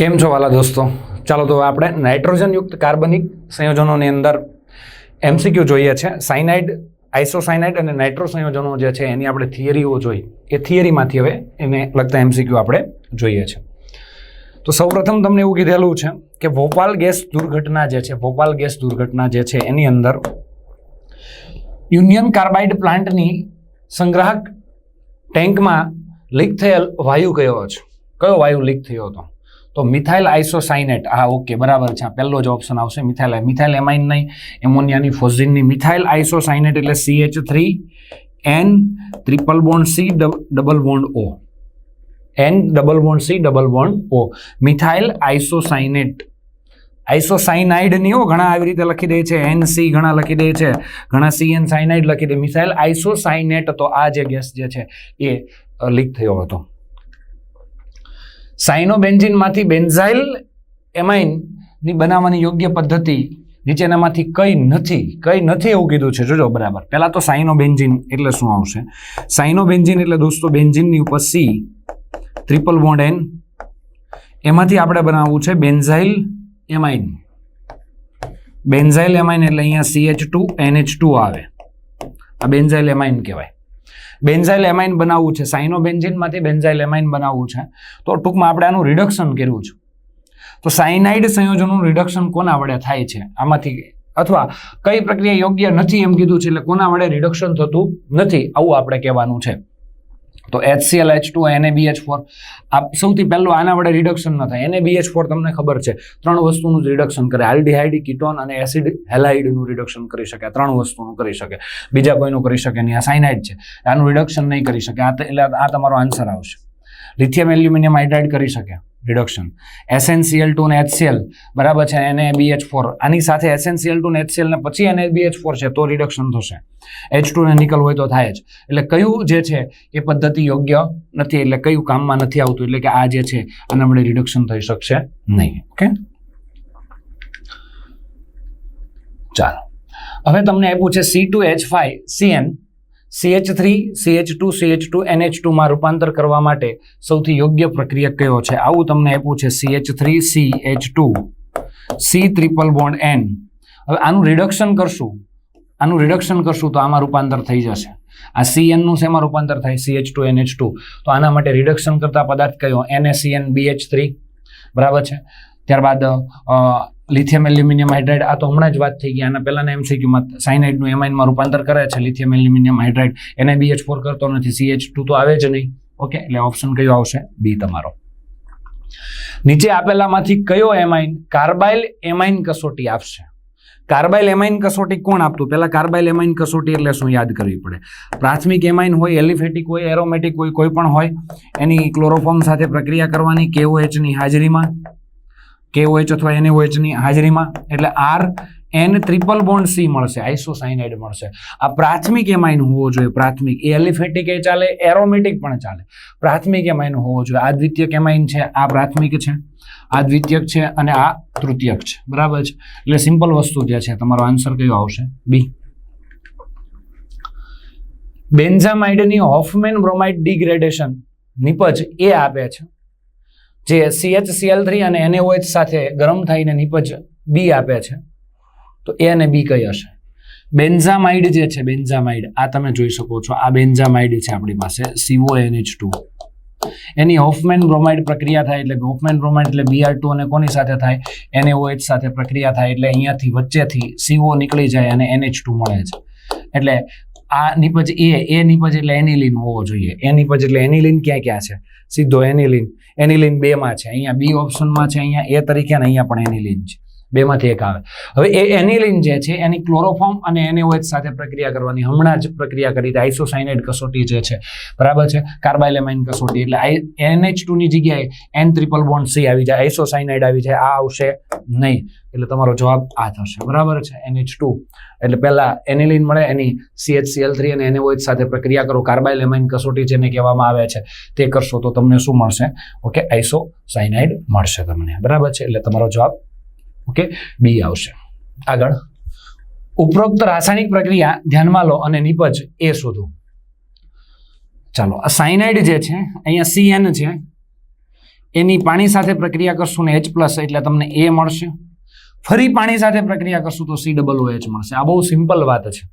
કેમ છો વાલા દોસ્તો? ચાલો તો આપણે નાઇટ્રોજનયુક્ત કાર્બનિક સંયોજનોની અંદર એમસીક્યુ જોઈએ છે. સાયનાઇડ આઇસોસાયનાઇડ અને નાઇટ્રો સંયોજનો જે છે, એની આપણે થિયરીઓ જોઈ. એ થિયરીમાંથી હવે એને લગતા એમસીક્યુ આપણે જોઈએ છે. તો સૌપ્રથમ તમને એવું કીધેલું છે કે ભોપાલ ગેસ દુર્ઘટના જે છે, ભોપાલ ગેસ દુર્ઘટના જે છે, એની અંદર યુનિયન કાર્બાઇડ પ્લાન્ટની સંગ્રાહક ટેન્કમાં લીક થયેલ વાયુ કયો છે? કયો વાયુ લીક થયો હતો? તો મિથાઇલ આઇસોસાઇનેટ હા ઓકે બરાબર છે. આ પહેલો જ ઓપ્શન આવશે, મિથાઇલ મિથાઇલ એમાઇન નહીં, એમોનિયાની ફોઝિનની મિથાઇલ આઇસોસાઇનેટ એટલે C H three N triple bond C double bond O N double bond C double bond O methyl isocyanate. Isocyanide નહીં હો, ઘણા આવી રીતે લખી દે છે. એન સી ઘણા લખી દે છે. ઘણા સી એન સાઇનાઇડ લખી દે. મિથાઇલ આઇસોસાઇનેટ, તો આ જે ગેસ જે છે, એ લીક થયો હતો. સાઇનોબેન્ઝિનમાંથી બેન્ઝાઇલ એમાઇનની બનાવવાની યોગ્ય પદ્ધતિ નીચેનામાંથી કઈ નથી. કઈ નથી એવું કીધું છે. જોજો, બરાબર. પહેલાં તો સાઇનોબેન્ઝિન એટલે શું આવશે? સાઇનોબેન્ઝિન એટલે દોસ્તો, બેન્ઝિનની ઉપર સી ટ્રિપલ બોન્ડ એન એમાંથી આપણે બનાવવું છે બેન્ઝાઇલ એમાઇન. બેન્ઝાઇલ એમાઇન એટલે અહીંયા C H two N H two આવે. આ બેન્ઝાઇલ એમાઇન કહેવાય. બેન્ઝાઇલ એમાઇન બનાવવું છે. સાઇનોબેન્ઝિનમાંથી બેન્ઝાઇલ એમાઇન બનાવવું છે. તો ટૂંકમાં આપણે આનું રિડક્શન કર્યું છે. તો સાયનાઇડ સંયોજનનું રિડક્શન કોના વડે થાય છે? આમાંથી અથવા કઈ પ્રક્રિયા યોગ્ય નથી એમ કીધું છે એટલે કોના વડે રિડક્શન થતું નથી? આવું આપણે કહેવાનું છે. તો HCl H2 NaBH4 આ સૌથી પહેલું આના વડે રિડક્શન ન થાય. NaBH4 તમને ખબર છે. ત્રણ વસ્તુનું જ રિડક્શન કરે. આલ્ડિહાઇડ કીટોન અને એસિડ હેલાઇડનું રિડક્શન કરી શકે. ત્રણ વસ્તુનું કરી શકે. બીજા કોઈનું કરી શકે નહીં. આ સાયનાઇડ છે. આનું રિડક્શન નહીં કરી શકે. આ એટલે આ તમારો આન્સર આવશે. લિથિયમ એલ્યુમિનિયમ હાઇડ્રાઇડ કરી શકે. રિડક્શન એસએનસીએલ ટુ ને એચસીએલ બરાબર છે એને બીએચ ફોર આની સાથે એસએનસીએલ ટુ ને એચસીએલ ને પછી એને બીએચ ફોર છે, તો રિડક્શન થશે. એચ ટુ ને નિકલ હોય તો થાય જ. એટલે કયું જે છે, એ પદ્ધતિ યોગ્ય નથી, એટલે કયું કામમાં નથી આવતું, એટલે કે આ જે છે, આના વડે રિડક્શન થઈ શકશે નહીં. ઓકે ચાલો. હવે તમને આપ્યું છે C two H five CN CH three CH two CH two NH ટુમાં રૂપાંતર કરવા માટે સૌથી યોગ્ય પ્રક્રિયા કયો છે? આવું તમને આપ્યું છે CH three C H two C triple bond N હવે આનું રિડક્શન કરશું. આનું રિડક્શન કરશું તો આમાં રૂપાંતર થઈ જશે. આ સીએનનું શેમાં રૂપાંતર થાય? સીએચ ટુ એનએચ ટુ તો આના માટે રિડક્શન કરતા પદાર્થ કયો? એનએસીએન બીએચ થ્રી બરાબર છે? ત્યારબાદ લિથિયમ એલ્યુમિનિયમ હાઇડ્રાઇડ આ તો હમણાં જ વાત થઈ ગઈ. આના પહેલાના એમસીક્યુમાં સાયનાઇડનું એમાઇનમાં રૂપાંતર કરે છે લિથિયમ એલ્યુમિનિયમ હાઇડ્રાઇડ એને બીએચ ફોર કરતો નથી સીએચ ટુ તો આવે જ નહીં. ઓકે એટલે ઓપ્શન કયો આવશે? બી તમારો. નીચે આપેલામાંથી કયો એમાઇન કાર્બાઇલ એમાઇન કસોટી આપશે. કાર્બાઇલ એમાઇન કસોટી કોણ આપતું? પહેલાં કાર્બાઇલ એમાઇન કસોટી એટલે શું યાદ કરવી પડે? પ્રાથમિક એમાઇન હોય, એલિફેટિક હોય, એરોમેટિક હોય, કોઈ પણ હોય, એની ક્લોરોફોર્મ સાથે પ્રક્રિયા કરવાની કેઓએચની હાજરીમાં. કેઓએચ અથવા એનએઓએચની હાજરીમાં? એટલે R N triple bond C મળશે આઇસોસાઇનાઇડ મળશે. આ પ્રાથમિક એમાઇન હોવો જોઈએ, પ્રાથમિક. એ એલિફેટિક એ ચાલે, એરોમેટિક પણ ચાલે. પ્રાથમિક એમાઇન હોવો જોઈએ. આ દ્વિતીયક એમાઇન છે, આ પ્રાથમિક છે આ દ્વિતીયક છે અને આ તૃતીયક છે. બરાબર છે? એટલે સિમ્પલ વસ્તુ જે છે. તમારો આન્સર કયો આવશે? બી. બેન્ઝામાઇડની હોફમેન બ્રોમાઇડ ડિગ્રેડેશન નિપજ એ આપે છે. જે CHCl3 થ્રી અને એનએઓએચ સાથે ગરમ થઈને નિપજ બી આપે છે, તો એ અને બી કઈ હશે? બેન્ઝામાઇડ જે છે, બેન્ઝામાઇડ, આ તમે જોઈ શકો છો. આ બેન્ઝામાઇડ છે આપણી પાસે CONH2 ટુ એની હોફમેન બ્રોમાઇડ પ્રક્રિયા થાય એટલે હોફમેન બ્રોમાઇડ એટલે બીઆર ટુ અને કોની સાથે થાય? એનએઓએચ સાથે પ્રક્રિયા થાય એટલે અહીંયાથી વચ્ચેથી સીઓ નીકળી જાય અને એનએચ ટુ મળે છે. એટલે આ નિપજ એ એ નિપજ એટલે એનિલિન હોવો જોઈએ. એ નિપજ એટલે એનિલિન ક્યાં ક્યાં છે? સીધો એનિલિન. એનિલિન બેમાં છે. અહીંયા બી ઓપ્શનમાં છે, અહીંયા એ તરીકે અને અહીંયા પણ એનિલિન છે. બેમાંથી એક આવે. હવે એ એનિલિન જે છે, એની ક્લોરોફોર્મ અને એનએઓએચ સાથે પ્રક્રિયા કરવાની, હમણાં જ પ્રક્રિયા કરી હતી આઇસોસાઇનાઇડ કસોટી જે છે, બરાબર છે? કાર્બાઇલેમાઇન કસોટી, એટલે એનએચ ટુની જગ્યાએ એન ટ્રિપલ બોન્ડ સી આવી જાય આઇસોસાઇનાઇડ આવી જાય, આ આવશે નહીં. એટલે તમારો જવાબ આ થશે, બરાબર છે? NH two. એટલે પહેલાં એનિલિન મળે, એની સીએચસીએલ થ્રી અને એનએઓએચ સાથે પ્રક્રિયા કરો. કાર્બાઇલેમાઇન કસોટી જેને કહેવામાં આવે છે, તે કરશો તો તમને શું મળશે? ઓકે આઇસોસાઇનાઇડ મળશે તમને, બરાબર છે? એટલે તમારો જવાબ ઓકે બી આવશે. આગળ. ઉપરોક્ત રાસાયણિક પ્રક્રિયા ધ્યાનમાં લો અને નિપજ એ શોધો. ચાલો, આ સાયનાઇડ જે છે, અહીંયા સીએન છે. એની પાણી સાથે પ્રક્રિયા કરશું ને એચ પ્લસ એટલે તમને એ મળશે. ફરી પાણી સાથે પ્રક્રિયા કરશું તો સી ડબલ એચ મળશે. આ બહુ સિમ્પલ વાત છે.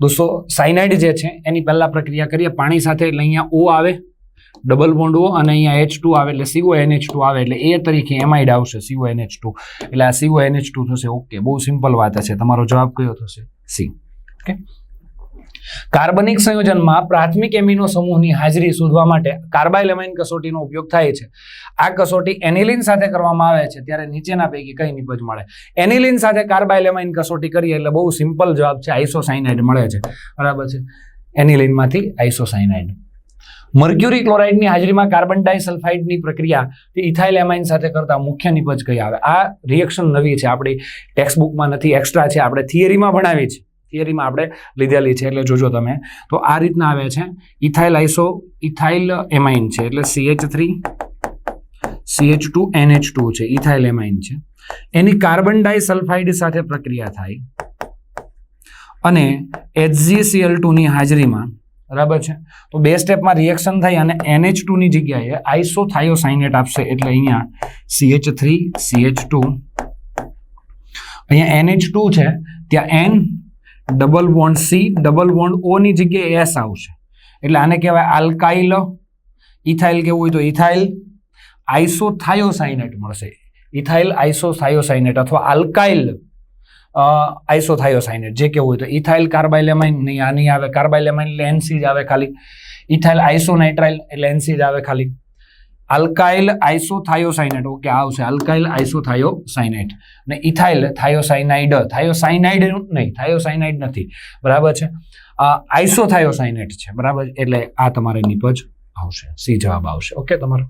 દોસ્તો સાયનાઇડ જે છે, એની પહેલાં પ્રક્રિયા કરીએ. પાણી સાથે એટલે અહીંયા ઓ આવે. ડબલ બોન્ડ ઓ અને અહીંયા એચ ટુ આવે એટલે સીઓ એન એચ ટુ આવે એટલે એ તરીકે એમાઇડ આવશે સીઓ એન એચ ટુ એટલે આ સીઓ એન એચ ટુ થશે. ઓકે બહુ સિમ્પલ વાત છે. તમારો જવાબ કયો થશે? સી ઓકે કાર્બનિક સંયોજનમાં પ્રાથમિક એમિનો સમૂહની હાજરી શોધવા માટે કાર્બાઇલેમાઇન કસોટીનો ઉપયોગ થાય છે. આ કસોટી એનિલિન સાથે કરવામાં આવે છે. ત્યારે નીચેના પૈકી કઈ નિપજ મળે? એનિલિન સાથે કાર્બાઇલેમાઇન કસોટી કરીએ એટલે બહુ સિમ્પલ જવાબ છે. આઇસોસાઇનાઇડ મળે છે. બરાબર છે? એનિલિનમાંથી આઇસોસાઇનાઇડ મર્ક્યુરી ક્લોરાઇડની હાજરીમાં કાર્બન ડાયસલ્ફાઇડની પ્રક્રિયા ઇથાઇલ એમાઇન સાથે કરતા મુખ્ય નિપજ કઈ આવે? આ રિએક્શન નવી છે, આપણી ટેક્સ્ટ બુકમાં નથી એક્સ્ટ્રા છે, આપણે થિયરીમાં ભણાવી છે. થિયરીમાં આપણે લીધેલી છે, એટલે જોજો તમે. તો આ રીતના આવે છે. ઇથાઇલ આઇસો, ઇથાઇલ એમાઇન છે, એટલે CH three CH two NH two છે, ઇથાઇલ એમાઇન છે. એની કાર્બન ડાયસલ્ફાઇડ સાથે પ્રક્રિયા થાય. અને એચજીસીએલ ટુની હાજરીમાં બરાબર છે? તો બે સ્ટેપમાં રિએક્શન થઈ અને એનએચ ટુની જગ્યાએ આઇસોથાયોસાઇનેટ આપશે. એટલે અહીંયા સીએચ થ્રી સીએચ ટુ અહીંયા એનએચ ટુ છે, ત્યાં N double bond C double bond ઓની જગ્યાએ એસ આવશે. એટલે આને કહેવાય આલ્કાઇલ ઇથાઇલ કેવું હોય તો ઇથાઇલ આઇસોથાયોસાઇનેટ મળશે. ઇથાઇલ આઇસોથાયોસાઇનેટ અથવા આલ્કાઇલ આઇસોથાયોસાઇનેટ જે કેવું હોય તો ઇથાઇલ કાર્બાઇલેમાઇન નહીં આ નહીં આવે કાર્બાઇલેમાઇન એટલે એનસી જ આવે ખાલી. ઇથાઇલ આઇસોનાઇટ્રાઇલ એટલે એનસી જ આવે ખાલી. આલ્કાઇલ આઇસોથાયોસાઇનેટ ઓકે આવશે. આલ્કાઇલ આઇસોથાયોસાઇનેટ અને ઇથાઇલ થાયોસાઇનાઇડ થાયોસાઇનાઇડ નહીં થાયોસાઇનાઇડ નથી. બરાબર છે? આઇસોથાયોસાઇનેટ છે. બરાબર? એટલે આ તમારે નિપજ આવશે. સી જવાબ આવશે. ઓકે, તમારો?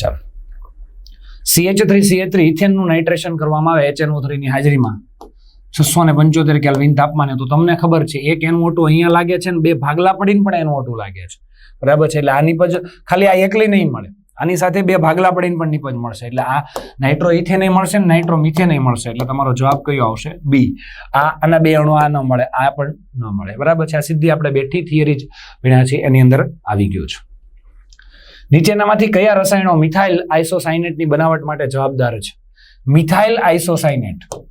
ચાલો. સીએચ થ્રી સીએચ થ્રી ઇથેનનું નાઇટ્રેશન કરવામાં આવે એચએનઓ થ્રીની હાજરીમાં. છસો ને પંચોતેર કેલ્વિન તાપમાને. તો તમને ખબર છે, એક એનું ઓટું અહીંયા લાગે છે ને બે ભાગલા પડીને પણ એનું ઓટું લાગે છે. બરાબર છે? એટલે આની પજ ખાલી આ એકલી નહીં મળે. આની સાથે બે ભાગલા પડીને પણ નિપજ મળશે. એટલે આ નાઇટ્રો ઇથેન મળશે ને નાઇટ્રો મિથેન મળશે. એટલે તમારો જવાબ કયો આવશે? બી. આ આના બે અણુ આ ન મળે, આ પણ ન મળે. બરાબર છે? આ સીધી આપણે બેઠી થિયરી જ ભણ્યા છીએ. એની અંદર આવી ગયું છે. નીચેનામાંથી કયા રસાયણો મિથાઇલ આઇસોસાઇનેટની બનાવટ માટે જવાબદાર છે? મિથાઇલ આઇસોસાઇનેટ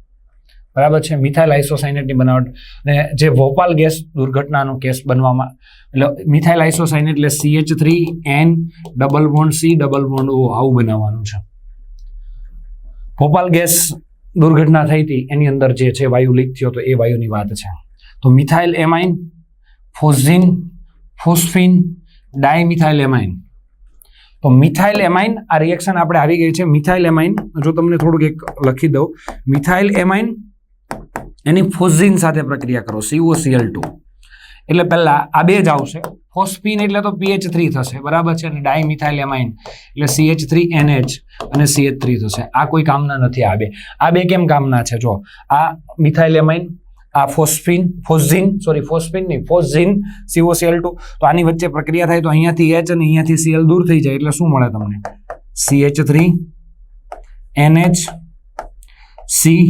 બરાબર છે? મિથાઇલ આઇસોસાઇનેટની બનાવટ અને જે ભોપાલ ગેસ દુર્ઘટનાનો કેસ બનવામાં એટલે મિથાઇલ આઇસોસાઇનેટ એટલે CH three N double bond C double bond O આવું બનાવવાનું છે. ભોપાલ ગેસ દુર્ઘટના થઈ હતી. એની અંદર જે છે, વાયુ લીક થયો તો એ વાયુની વાત છે. તો methyl amine phosgene phosphine, dimethyl amine. તો મિથાઇલ એમાઇન, આ રિએક્શન આપણે આવી ગઈ છે. મિથાઇલ એમાઇન, જો તમને થોડુંક એક લખી દઉં. મિથાઇલ એમાઇન એની ફોઝિન સાથે પ્રક્રિયા કરો સીઓસીએલ ટુ એટલે પહેલાં આ બે જ આવશે. ફોસ્ફીન એટલે તો પીએચ થ્રી થશે, બરાબર છે? અને ડાયમિથાઇલ એમાઇન એટલે સીએચ થ્રી એનએચ અને સીએચ થ્રી થશે. આ કોઈ કામના નથી આ બે. આ બે કેમ કામના છે? જો, આ મિથાઇલ એમાઇન આ ફોસ્ફીન, ફોઝિન સોરી ફોસ્ફીન નહીં, ફોઝિન સીઓસીએલ ટુ તો આની વચ્ચે પ્રક્રિયા થાય તો અહીંયાથી એચ અને અહીંયાથી સીએલ દૂર થઈ જાય. એટલે શું મળે તમને? CH three NH C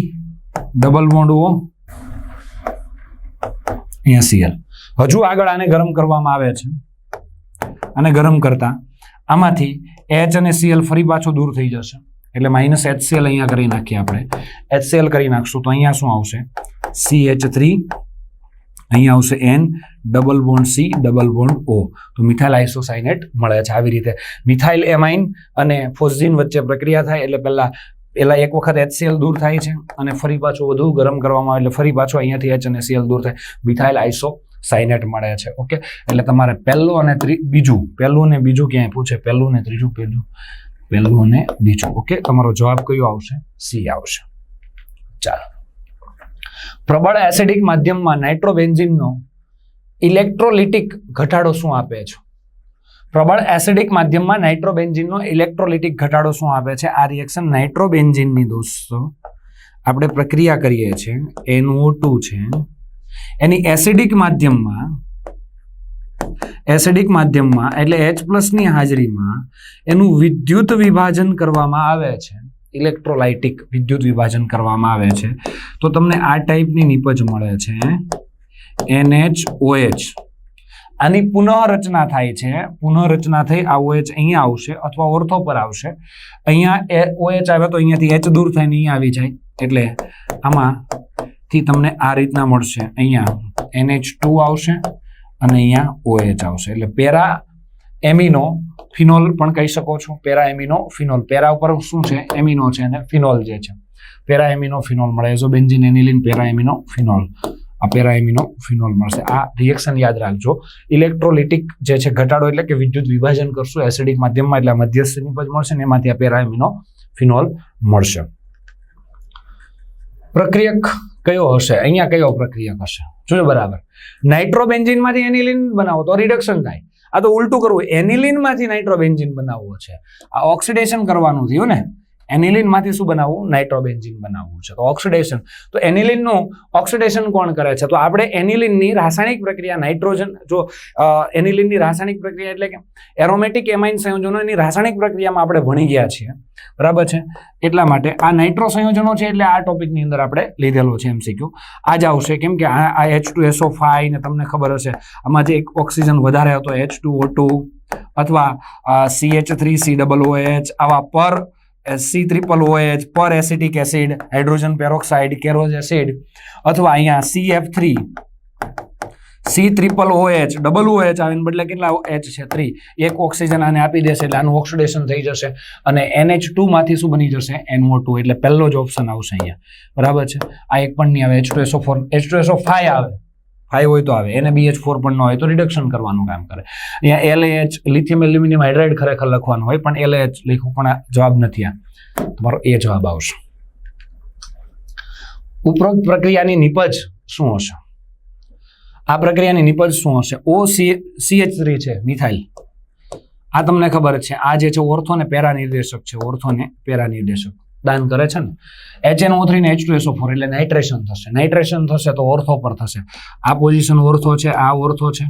double bond O અહીંયા સીએલ હજુ આગળ આને ગરમ કરવામાં આવે છે. આને ગરમ કરતા આમાંથી એચ અને સીએલ ફરી પાછો દૂર થઈ જશે. એટલે માઇનસ એચસીએલ અહીંયા કરી નાખીએ આપણે. એચસીએલ કરી નાખશું તો અહીંયા શું આવશે? સી એચ થ્રી અહીંયા આવશે N double bond C double bond O તો મિથાઇલ આઇસોસાઇનેટ મળે છે. આવી રીતે. મિથાઇલ એમાઇન અને ફોઝિન વચ્ચે પ્રક્રિયા થાય એટલે પહેલા પહેલા એક વખત એચસીએલ દૂર થાય છે અને ફરી પાછું વધુ ગરમ કરવામાં આવે એટલે ફરી પાછું અહીંયાથી એચ અને સીએલ દૂર થાય. મિથાઇલ આઇસો સાઇનેટ મળે છે, ઓકે? એટલે તમારે પહેલું અને બીજું, પહેલું ને બીજું ક્યાંય પૂછે? પહેલું ને ત્રીજું, પહેલું પહેલું અને બીજું, ઓકે? તમારો જવાબ કયો આવશે? સી આવશે. ચાલો. પ્રબળ એસિડિક માધ્યમમાં નાઇટ્રોબેન્ઝિનનો ઇલેક્ટ્રોલિટિક ઘટાડો શું આપે છે? પ્રબળ એસિડિક માધ્યમમાં નાઇટ્રોબેન્ઝિનનો ઇલેક્ટ્રોલિટિક ઘટાડો શું આવે છે? આ રિએક્શન નાઇટ્રોબેન્ઝિનની દોસ્તો આપણે પ્રક્રિયા કરીએ છીએ. એનઓ ટુ છે. એની એસિડિક માધ્યમમાં એસિડિક માધ્યમમાં એટલે એચ પ્લસની હાજરીમાં એનું વિદ્યુત વિભાજન કરવામાં આવે છે. ઇલેક્ટ્રોલાઇટિક વિદ્યુત વિભાજન કરવામાં આવે છે. તો તમને આ ટાઈપની નિપજ મળે છે. એનએચ ઓએચ આની પુનઃરચના થાય છે. પુનઃરચના થઈ આ ઓએચ અહીંયા આવશે અથવા ઓર્થો પર આવશે. અહીંયા એ ઓએચ આવે તો અહીંયાથી એચ દૂર થઈને અહીંયા આવી જાય. એટલે આમાંથી તમને આ રીતના મળશે. અહીંયા NH2 આવશે અને અહીંયા ઓએચ આવશે. એટલે પેરા એમિનો ફિનોલ પણ કહી શકો છો. Para amino phenol. પેરા ઉપર શું છે? એમિનો છે અને ફિનોલ જે છે. પેરા એમિનો ફિનોલ મળે. Azo benzene aniline, para amino phenol. આ પેરાએમિનો ફિનોલ મળશે. આ રિએક્શન યાદ રાખજો. ઇલેક્ટ્રોલિટિક જે છે ઘટાડો એટલે કે વિદ્યુત વિભાજન કરશું. એસિડિક માધ્યમમાં એટલે મધ્યસ્થ નિપજ મળશે ને એમાંથી આ પેરાએમિનો ફિનોલ મળશે. પ્રક્રિયક કયો હશે? અહીંયા કયો પ્રક્રિયક હશે? જોજો બરાબર. નાઇટ્રોબેન્ઝિનમાંથી એનિલિન બનાવો તો રિડક્શન થાય. આ તો ઉલટું કરવું. એનિલિનમાંથી નાઇટ્રોબેન્ઝિન બનાવવો છે. આ ઓક્સિડેશન કરવાનું થયું ને. એનિલિનમાંથી શું બનાવવું? નાઇટ્રોબેન્ઝિન બનાવવું છે. તો ઓક્સિડેશન. તો એનિલિનનું ઓક્સિડેશન કોણ કરે છે? તો આપણે એનિલિનની રાસાયણિક પ્રક્રિયા, નાઇટ્રોજન, જો એનિલિનની રાસાયણિક પ્રક્રિયા એટલે કે એરોમેટિક એમાઇન સંયોજનોની રાસાયણિક પ્રક્રિયામાં આપણે ભણી ગયા છીએ. બરાબર છે? એટલા માટે આ નાઇટ્રો સંયોજનો છે એટલે આ ટોપિકની અંદર આપણે લીધેલો છે એમસીક્યુ. આ જ આવશે. કેમ કે આ એચ ટુ એસો ફાઈ ને તમને ખબર હશે. આમાં જે એક ઓક્સિજન વધારે હતો એચ ટુ ઓ ટુ અથવા C H three C double O H આવા પર સી ટ્રિપલ ઓએચ પર acetic acid hydrogen peroxide Caro's acid અથવા અહીંયા C F three C triple OH double OH આવીને બદલે કેટલા એચ છે? થ્રી એક ઓક્સિજન આને આપી દેશે એટલે આનું ઓક્સિડેશન થઈ જશે અને એનએચમાંથી શું બની જશે? એનઓ ટુ એટલે પહેલો જ ઓપ્શન આવશે અહીંયા. બરાબર છે? આ એક પણ નહીં આવે H two SO four H two SO five આવે. ફાઈવ હોય તો આવે. એને બી એચ ફોર પણ ન હોય તો રિડક્શન કરવાનું કામ કરે. અહીંયા L H lithium aluminium hydride ખરેખર લખવાનું હોય, પણ એલ એચ લખ્યું પણ જવાબ નથી આ. તમારો એ જવાબ આવશે. ઉપરોક્ત પ્રક્રિયાની નિપજ શું હશે? આ પ્રક્રિયાની નિપજ શું હશે? ઓ સી સીએચ થ્રી છે મિથાઇલ આ તમને ખબર છે. આ જે છે ઓર્થો ને પેરા નિર્દેશક છે ઓર્થો ને પેરા નિર્દેશક દાન કરે છે ને એચ એન ઓ થ્રી ને એચ ટુ એસો ફોર એટલે નાઇટ્રેશન થશે. નાઇટ્રેશન થશે તો ઓર્થો પર થશે. આ પોઝિશન ઓર્થો છે, આ ઓર્થો છે,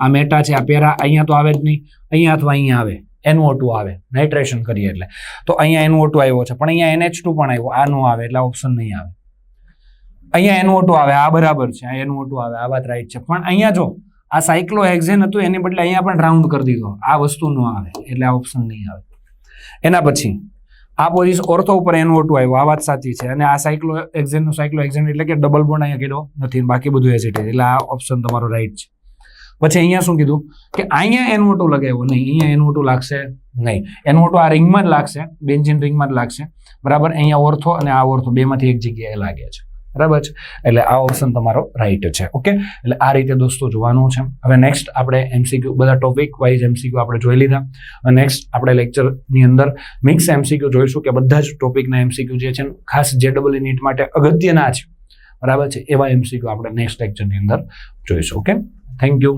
આ મેટા છે, આ પેરા અહીંયા તો આવે જ નહીં, અહીંયા અથવા અહીંયા આવે એનઓ ટુ આવે નાઇટ્રેશન કરીએ એટલે. તો અહીંયા એનઓ ટુ આવ્યો છે, પણ અહીંયા એનએચ ટુ પણ આવ્યો, આ નો આવે એટલે ઓપ્શન નહીં આવે. અહીંયા એનઓ ટુ આવે, આ બરાબર છે, આ એનઓ ટુ આવે, આ વાત રાઈટ છે. પણ અહીંયા જો, આ સાયક્લો હેક્ઝેન હતું, એની બદલે અહીંયા પણ રાઉન્ડ કરી દીધો. આ વસ્તુ ન આવે, એટલે આ ઓપ્શન નહીં આવે. એના પછી આ પોઝિશન ઓર્થો ઉપર એનઓ ટુ આવ્યો. આ વાત સાચી છે. અને આ સાયક્લો એક્ઝેનનું સાયક્લો એક્ઝેન એટલે કે ડબલ બોન્ડ અહીંયા કીધો નથી. બાકી બધું એસિટેજ એટલે આ ઓપ્શન તમારો રાઈટ છે. પછી અહીંયા શું કીધું? કે અહીંયા એનઓ ટુ લગાવ્યો. નહીં, અહીંયા એનઓ ટુ લાગશે નહીં. એનઓ ટુ આ રિંગમાં જ લાગશે. બેન્ઝિન રિંગમાં જ લાગશે. બરાબર? અહીંયા ઓર્થો અને આ ઓર્થો બેમાંથી એક જગ્યાએ લાગે છે. બરાબર છે? એટલે આ ઓપ્શન તમારો રાઈટ છે ઓકે એટલે આ રીતે દોસ્તો જોવાનું છે. હવે નેક્સ્ટ આપણે એમસીક્યુ બધા ટોપિક વાઇઝ એમસીક્યુ આપણે જોઈ લીધા. અને નેક્સ્ટ આપણે લેક્ચરની અંદર મિક્સ એમસીક્યુ જોઈશું કે બધા જ ટોપિકના એમસીક્યુ જે છે ખાસ જે ડબલ નીટ e માટે અગત્યના છે. બરાબર છે? એવા એમસીક્યુ આપણે નેક્સ્ટ લેક્ચરની અંદર જોઈશું ઓકે થેન્ક યુ